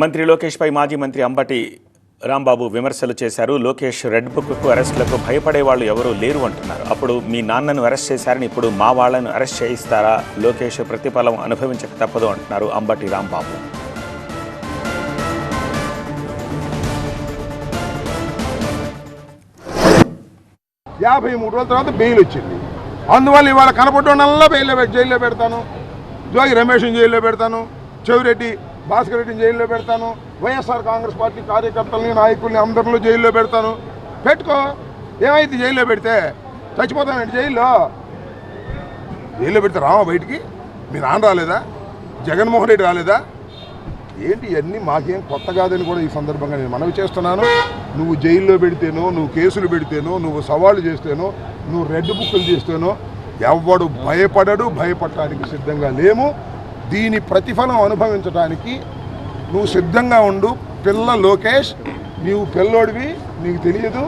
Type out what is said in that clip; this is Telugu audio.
మంత్రి లోకేష్పై మాజీ మంత్రి అంబటి రాంబాబు విమర్శలు చేశారు. లోకేష్ రెడ్ బుక్కు అరెస్టులకు భయపడే వాళ్ళు ఎవరూ లేరు అంటున్నారు. అప్పుడు మీ నాన్నను అరెస్ట్ చేశారని ఇప్పుడు మా వాళ్ళను అరెస్ట్ చేయిస్తారా? లోకేష్ ప్రతిఫలం అనుభవించక తప్పదు అంటున్నారు అంబటి రాంబాబు. యాభై మూడు రోజుల తర్వాత బెయిల్ వచ్చింది అందువల్ల ఇవాళ కనపడ్డోనల్లా బెయిల్లో జైల్లో పెడతాను. జోగి రమేష్ని జైల్లో పెడతాను. చెవిరెడ్డి భాస్కర్ రెడ్డిని జైల్లో పెడతాను వైఎస్ఆర్ కాంగ్రెస్ పార్టీ కార్యకర్తలని నాయకుల్ని అందరిలో జైల్లో పెడతాను. పెట్టుకో ఏమైంది జైల్లో పెడితే? చచ్చిపోతానండి జైల్లో. జైల్లో పెడితే రామా బయటికి? మీ నాన్న రాలేదా? జగన్మోహన్ రెడ్డి రాలేదా? ఏంటి ఇవన్నీ? మాకేం కొత్త కాదని కూడా ఈ సందర్భంగా నేను మనవి చేస్తున్నాను. నువ్వు జైల్లో పెడితేనో నువ్వు కేసులు పెడితేనో నువ్వు సవాళ్ళు చేస్తేనో నువ్వు రెడ్ బుక్కులు చేస్తేనో ఎవ్వడు భయపడడు భయపడటానికి సిద్ధంగా లేము. దీని ప్రతిఫలం అనుభవించడానికి నువ్వు సిద్ధంగా ఉండు. పిల్ల లోకేష్ నీవు పిల్లోడివి నీకు తెలియదు.